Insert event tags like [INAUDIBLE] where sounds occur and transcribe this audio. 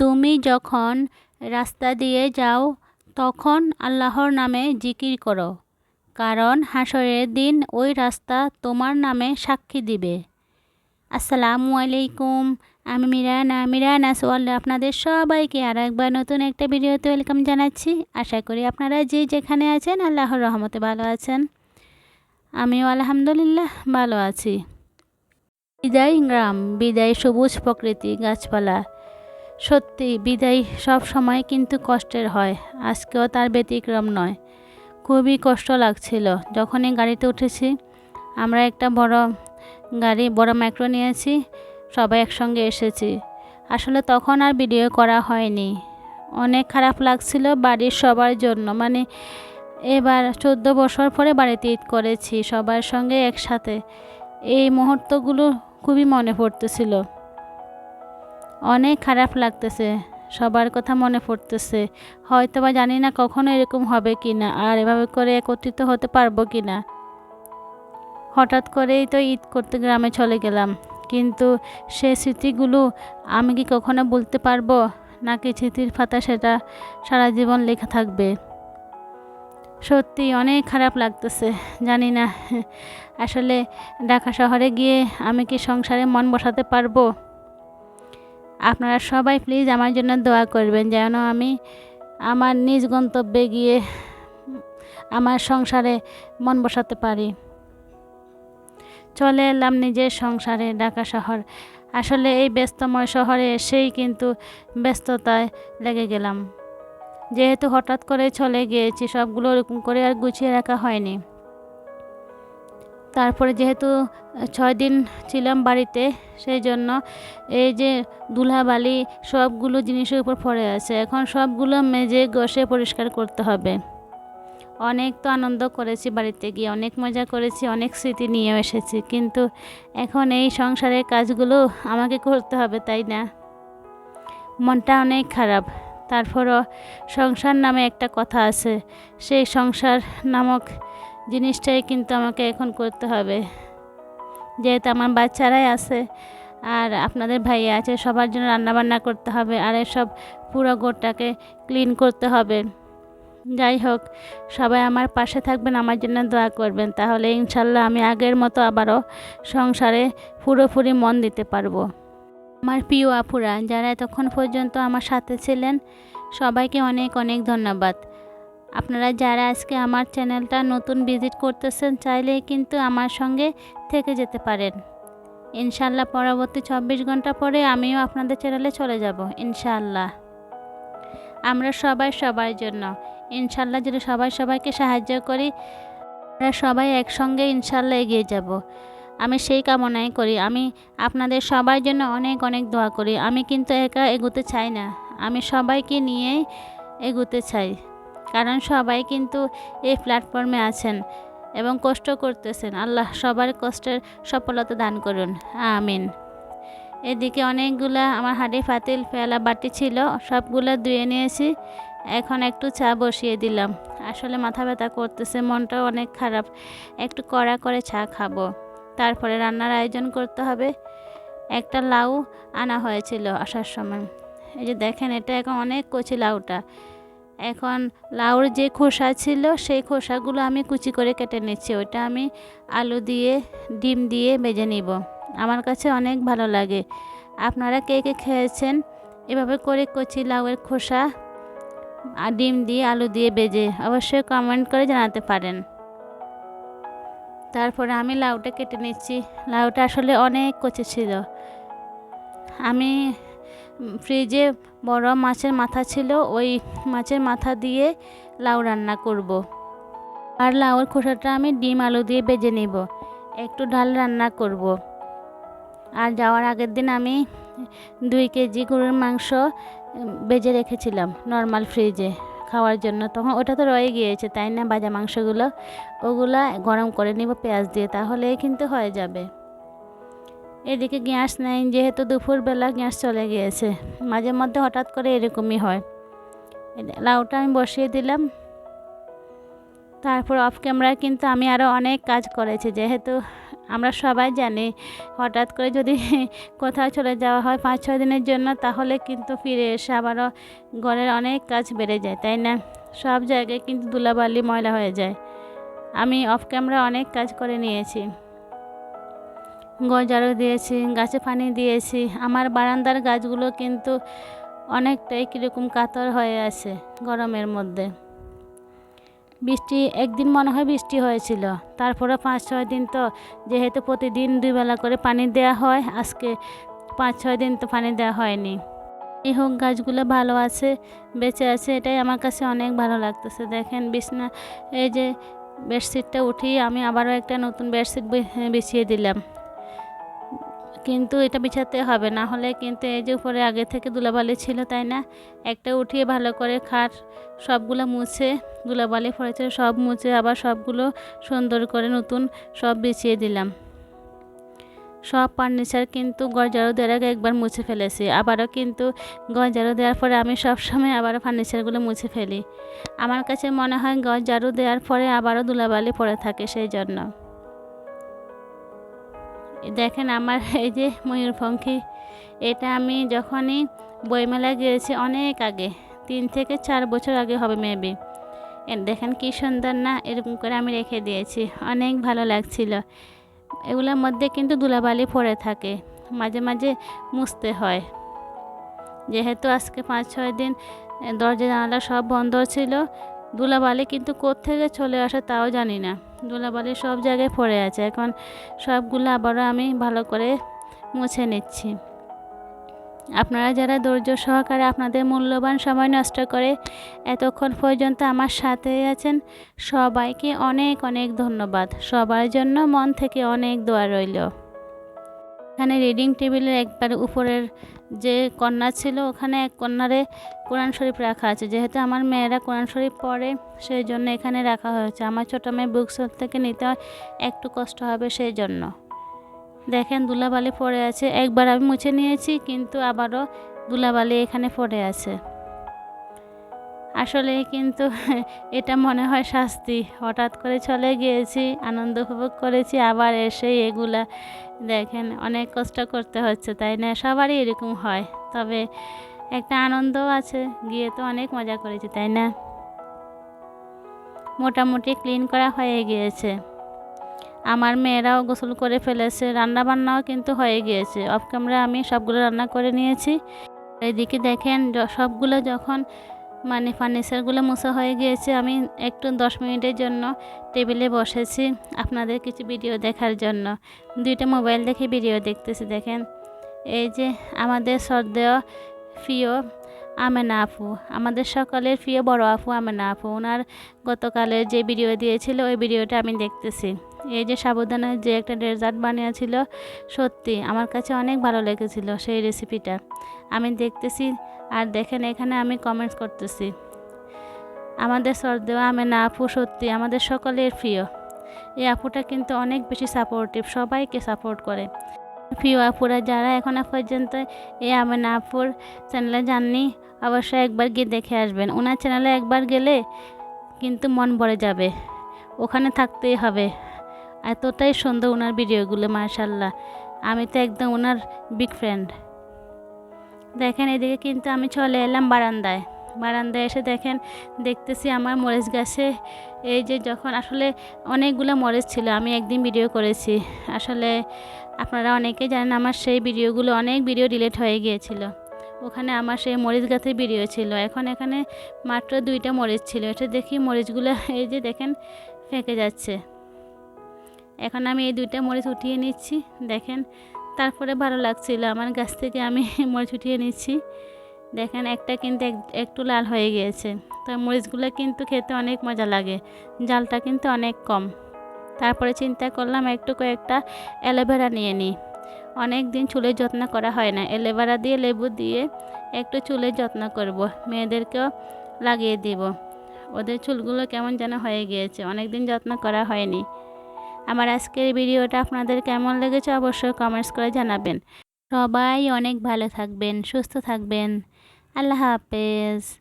তুমি যখন রাস্তা দিয়ে যাও, তখন আল্লাহর নামে জিকির করো, কারণ হাসরের দিন ওই রাস্তা তোমার নামে সাক্ষী দিবে। আসসালামু আলাইকুম, আমি মিরানা। মিরানা সোয়াল্লা আপনাদের সবাইকে আর একবার নতুন একটা ভিডিওতে ওয়েলকাম জানাচ্ছি। আশা করি আপনারা যে যেখানে আছেন, আল্লাহর রহমতে ভালো আছেন। আমিও আলহামদুলিল্লাহ ভালো আছি। বিদায় গ্রাম, বিদায় সবুজ প্রকৃতি গাছপালা। সত্যি, বিদায় সব সময় কিন্তু কষ্টের হয়। আজকেও তার ব্যতিক্রম নয়। খুবই কষ্ট লাগছিল। যখনই গাড়িতে উঠেছি, আমরা একটা বড় গাড়ি, বড় মাইক্রো নিয়েছি, সবাই একসঙ্গে এসেছি। আসলে তখন আর ভিডিও করা হয়নি। অনেক খারাপ লাগছিল বাড়ির সবার জন্য। মানে এবার চোদ্দ বছর পরে বাড়িতে ঈদ করেছি, সবার সঙ্গে একসাথে। এই মুহূর্তগুলো খুবই মনে পড়তেছিল। অনেক খারাপ লাগতেছে। সবার কথা মনে পড়তেছে। হয়তো বা জানি না কখনো এরকম হবে কি না আর এভাবে করে একত্রিত হতে পারব কি না হঠাৎ করেই তো ঈদ করতে গ্রামে চলে গেলাম। কিন্তু সে স্মৃতিগুলো আমি কি কখনো বলতে পারব? নাকি স্মৃতির পাতা সেটা সারা জীবন লেখা থাকবে? সত্যি অনেক খারাপ লাগতেছে, জানি না। আসলে ঢাকা শহরে গিয়ে আমি কি সংসারে মন বসাতে পারব? আপনারা সবাই প্লিজ আমার জন্য দোয়া করবেন যেন আমি আমার নিজ গন্তব্যে গিয়ে আমার সংসারে মন বসাতে পারি। চলে এলাম নিজের সংসারে, ঢাকা শহর। আসলে এই ব্যস্তময় শহরে এসেই কিন্তু ব্যস্ততায় লেগে গেলাম। যেহেতু হঠাৎ করে চলে গিয়েছি, সবগুলো ওরকম করে আর গুছিয়ে রাখা হয়নি। তারপরে যেহেতু ছয় দিন ছিলাম বাড়িতে সেই জন্য এই যে ধুলাবালি সবগুলো জিনিসের উপর পড়ে আছে। এখন সবগুলো মেজে ঘষে পরিষ্কার করতে হবে। অনেক তো আনন্দ করেছি বাড়িতে গিয়ে, অনেক মজা করেছি, অনেক স্মৃতি নিয়েও এসেছি। কিন্তু এখন এই সংসারের কাজগুলো আমাকে করতে হবে, তাই না? মনটা অনেক খারাপ। তারপরও সংসার নামে একটা কথা আছে, সেই সংসার নামক জিনিসটাই কিন্তু আমাকে এখন করতে হবে। যেহেতু আমার বাচ্চারাই আছে, আর আপনাদের ভাই আছে, সবার জন্য রান্নাবান্না করতে হবে, আর এসব পুরো গোটাকে ক্লিন করতে হবে। যাই হোক, সবাই আমার পাশে থাকবেন, আমার জন্য দোয়া করবেন, তাহলে ইনশাল্লাহ আমি আগের মতো আবারও সংসারে পুরোপুরি মন দিতে পারব। আমার প্রিয় আপুরা, যারা এতক্ষণ পর্যন্ত আমার সাথে ছিলেন, সবাইকে অনেক অনেক ধন্যবাদ। আপনারা যারা আজকে আমার চ্যানেলটা নতুন ভিজিট করতেছেন, চাইলে কিন্তু আমার সঙ্গে থেকে যেতে পারেন। ইনশাল্লাহ পরবর্তী চব্বিশ ঘণ্টা পরে আমিও আপনাদের চ্যানেলে চলে যাব ইনশাল্লাহ আমরা সবাই সবার জন্য ইনশাল্লাহ যদি সবাই সবাইকে সাহায্য করি, আমরা সবাই একসঙ্গে ইনশাল্লাহ এগিয়ে যাব। আমি সেই কামনাই করি, আমি আপনাদের সবার জন্য অনেক অনেক দোয়া করি, আমি কিন্তু একা এগোতে চাই না, আমি সবাইকে নিয়েই এগোতে চাই। কারণ সবাই কিন্তু এই প্ল্যাটফর্মে আছেন এবং কষ্ট করতেছেন। আল্লাহ সবার কষ্টের সফলতা দান করুন। আমিন। এদিকে অনেকগুলা, আমার হাঁড়ি ফাতিল ফেলা বাটি ছিল, সবগুলো ধুয়ে নিয়েছি। এখন একটু চা বসিয়ে দিলাম। আসলে মাথা ব্যথা করতেছে, মনটাও অনেক খারাপ। একটু কড়া করে চা খাব। তারপরে রান্নার আয়োজন করতে হবে। একটা লাউ আনা হয়েছিল আসার সময়। এই যে দেখেন, এটা এখন অনেক কচি লাউটা। এখন লাউর যে খোসা ছিল, সেই খোসাগুলো আমি কুচি করে কেটে নিচ্ছি। ওইটা আমি আলু দিয়ে, ডিম দিয়ে বেজে নিব। আমার কাছে অনেক ভালো লাগে। আপনারা কে কে খেয়েছেন? এভাবে করে কচি লাউয়ের খোসা আর ডিম দিয়ে আলু দিয়ে বেজে অবশ্যই কমেন্ট করে জানাতে পারেন। তারপরে আমি লাউটা কেটে নিচ্ছি। লাউটা আসলে অনেক কচি ছিল। আমি ফ্রিজে বড় মাছের মাথা ছিল, ওই মাছের মাথা দিয়ে লাউ রান্না করব। আর লাউর খোসাটা আমি ডিম আলু দিয়ে বেজে নিব একটু ডাল রান্না করব। আর যাওয়ার আগের দিন আমি দুই কেজি গরুর মাংস বেজে রেখেছিলাম নর্মাল ফ্রিজে খাওয়ার জন্য তখন ওটা তো রয়ে গিয়েছে, তাই না ভাজা মাংসগুলো, ওগুলা গরম করে নিব পেঁয়াজ দিয়ে, তাহলেই কিন্তু হয়ে যাবে এদিকে গ্যাস নেই, যেহেতু দুপুরবেলা গ্যাস চলে গিয়েছে। মাঝে মধ্যে হঠাৎ করে এরকমই হয়। লাউটা আমি বসিয়ে দিলাম। তারপর অফ ক্যামেরায় কিন্তু আমি আরও অনেক কাজ করেছি। যেহেতু আমরা সবাই জানি, হঠাৎ করে যদি [LAUGHS] কোথাও চলে যাওয়া হয় পাঁচ, ছয় দিনের জন্য, তাহলে কিন্তু ফিরে এসে আবারও ঘরের অনেক কাজ বেড়ে যায়, তাই না? সব জায়গায় কিন্তু ধুলাবালি, ময়লা হয়ে যায়। আমি অফ ক্যামেরা অনেক কাজ করে নিয়েছি। গজারও দিয়েছি, গাছে পানি দিয়েছি। আমার বারান্দার গাছগুলো কিন্তু অনেকটাই কীরকম কাতর হয়ে আছে গরমের মধ্যে। বৃষ্টি, একদিন মনে হয় বৃষ্টি হয়েছিল। তারপরে পাঁচ, ছয় দিন তো যেহেতু প্রতিদিন দুই বেলা করে পানি দেওয়া হয়, আজকে পাঁচ, ছয় দিন তো পানি দেওয়া হয়নি। এই হোক, গাছগুলো ভালো আছে, বেঁচে আছে, এটাই আমার কাছে অনেক ভালো লাগতেছে। দেখেন, বিছনা, এই যে বেডশিটটা উঠিয়ে আমি আবারও একটা নতুন বেডশিট বিছিয়ে দিলাম। কিন্তু এটা বিছাতে হবে, না হলে কিন্তু এই যে উপরে আগে থেকে দুলাবালি ছিল, তাই না? একটা উঠিয়ে ভালো করে খাট সবগুলো মুছে দুলাবালি পড়েছিল সব মুছে আবার সবগুলো সুন্দর করে নতুন সব বিছিয়ে দিলাম। সব ফার্নিচার কিন্তু গজারো দেওয়ার আগে একবার মুছে ফেলেছি, আবারও কিন্তু গজারো দেওয়ার পরে আমি সব সময় আবারও ফার্নিচারগুলো মুছে ফেলি। আমার কাছে মনে হয় গজারু দেওয়ার পরে আবারও ধুলাবালি পড়ে থাকে, সেই জন্য। দেখেন আমার [LAUGHS] এই যে ময়ূরপঙ্খী এটা আমি যখনই বইমেলা গিয়েছি অনেক আগে, তিন থেকে চার বছর আগে হবে মেবি দেখেন কি সুন্দর না, এরকম করে আমি রেখে দিয়েছি, অনেক ভালো লাগছিল। এগুলোর মধ্যে কিন্তু ধুলাবালি পড়ে থাকে, মাঝে মাঝে মুছতে হয়। যেহেতু আজকে পাঁচ ছয় দিন দরজা জানালা সব বন্ধ ছিল, ধুলাবালি কিন্তু কোত্থেকে চলে আসে তাও জানি না। ধুলাবালি সব জায়গায় পড়ে আছে। এখন সবগুলো আবারও আমি ভালো করে মুছে নিচ্ছি। আপনারা যারা ধৈর্য সহকারে আপনাদের মূল্যবান সময় নষ্ট করে এতক্ষণ পর্যন্ত আমার সাথে আছেন, সবাইকে অনেক অনেক ধন্যবাদ। সবার জন্য মন থেকে অনেক দোয়া রইল। এখানে রিডিং টেবিলের একবার উপরের যে কন্যা ছিল, ওখানে এক কন্যারে কোরআন শরীফ রাখা আছে। যেহেতু আমার মেয়েরা কোরআন শরীফ পড়ে, সেই জন্য এখানে রাখা হয়েছে। আমার ছোটো মেয়ে বুক সেল থেকে নিতে একটু কষ্ট হবে সেই জন্য। দেখেন দুলাবালি পড়ে আছে। একবার আমি মুছে নিয়েছি, কিন্তু আবারও দুলাবালি এখানে পড়ে আছে। আসলে কিন্তু [LAUGHS] এটা মনে হয় শাস্তি। হঠাৎ করে চলে গিয়েছি, আনন্দ উপভোগ করেছি, আবার এসে এগুলা দেখেন, অনেক কষ্ট করতে হচ্ছে, তাই না? সবারই এরকম হয়। তবে একটা আনন্দও আছে, গিয়ে তো অনেক মজা করেছি, তাই না? মোটামুটি ক্লিন করা হয়ে গিয়েছে। আমার মেয়েরাও গোসল করে ফেলেছে রান্না বান্নাও কিন্তু হয়ে গিয়েছে। অফ ক্যামেরা আমি সবগুলো রান্না করে নিয়েছি। এদিকে দেখেন সবগুলো যখন মানে ফার্নিচারগুলো মোছা হয়ে গিয়েছে। আমি একটু দশ মিনিটের জন্য টেবিলে বসেছি আপনাদের কিছু ভিডিও দেখার জন্য। দুইটা মোবাইল দেখে ভিডিও দেখতেছি, দেখেন। এই যে আমাদের শ্রদ্ধেয় প্রিয় আমেনা আপু, আমাদের সকালের প্রিয় বড় আপু আমেনা আপু। ওনার গতকালের যে ভিডিও দিয়েছিল, ওই ভিডিওটা আমি দেখতেছি। এই যে সাবধানের যে একটা ডেজার্ট বানিয়েছিল, সত্যি আমার কাছে অনেক ভালো লেগেছিল সেই রেসিপিটা আমি দেখতেছি আর দেখেন এখানে আমি কমেন্টস করতেছি। আমাদের সরদেওয়া আমেনা আপু সত্যি আমাদের সকলের প্রিয়। এই আপুটা কিন্তু অনেক বেশি সাপোর্টিভ সবাইকে সাপোর্ট করে। প্রিয় আপুরা, যারা এখনও পর্যন্ত এই আমেনা আপুর চ্যানেলে যাননি, অবশ্যই একবার গিয়ে দেখে আসবেন। ওনার চ্যানেলে একবার গেলে কিন্তু মন ভরে যাবে। ওখানে থাকতেই হবে। এতটাই সুন্দর ওনার ভিডিওগুলো মার্শাল্লাহ আমি তো একদম ওনার বিগ ফ্রেন্ড দেখেন, এদিকে কিন্তু আমি চলে এলাম বারান্দায়। বারান্দায় এসে দেখেন, দেখতেছি আমার মরিচ গাছে এই যে যখন আসলে অনেকগুলো মরিচ ছিল, আমি একদিন ভিডিও করেছি। আসলে আপনারা অনেকে জানেন আমার সেই ভিডিওগুলো অনেক ভিডিও ডিলেট হয়ে গিয়েছিল। ওখানে আমার সেই মরিচ গাছের ভিডিও ছিল। এখন এখানে মাত্র দুইটা মরিচ ছিল। এটা দেখি মরিচগুলো [LAUGHS] এই যে দেখেন, ফেঁকে যাচ্ছে। এখন আমি এই দুইটা মরিচ উঠিয়ে নিচ্ছি। দেখেন তারপরে ভালো লাগছিল। আমার গাছ থেকে আমি [LAUGHS] মরিচ উঠিয়ে নিচ্ছি। দেখেন, একটা কিন্তু একটু লাল হয়ে গিয়েছে। তো মরিচগুলো কিন্তু খেতে অনেক মজা লাগে। জালটা কিন্তু অনেক কম। তারপরে চিন্তা করলাম একটু কয়েকটা অ্যালোভেরা নিয়ে নিই। অনেক দিন চুলের যত্ন করা হয় না। অ্যালোভেরা দিয়ে লেবু দিয়ে একটু চুলের যত্ন করব। মেয়েদেরকেও লাগিয়ে দিব। ওদের চুলগুলো কেমন যেন হয়ে গিয়েছে। অনেক দিন যত্ন করা হয়নি। আমার আজকের ভিডিওটা আপনাদের কেমন লেগেছে অবশ্যই কমেন্টস করে জানাবেন। সবাই অনেক ভালো থাকবেন, সুস্থ থাকবেন। আল্লাহ হাফেজ।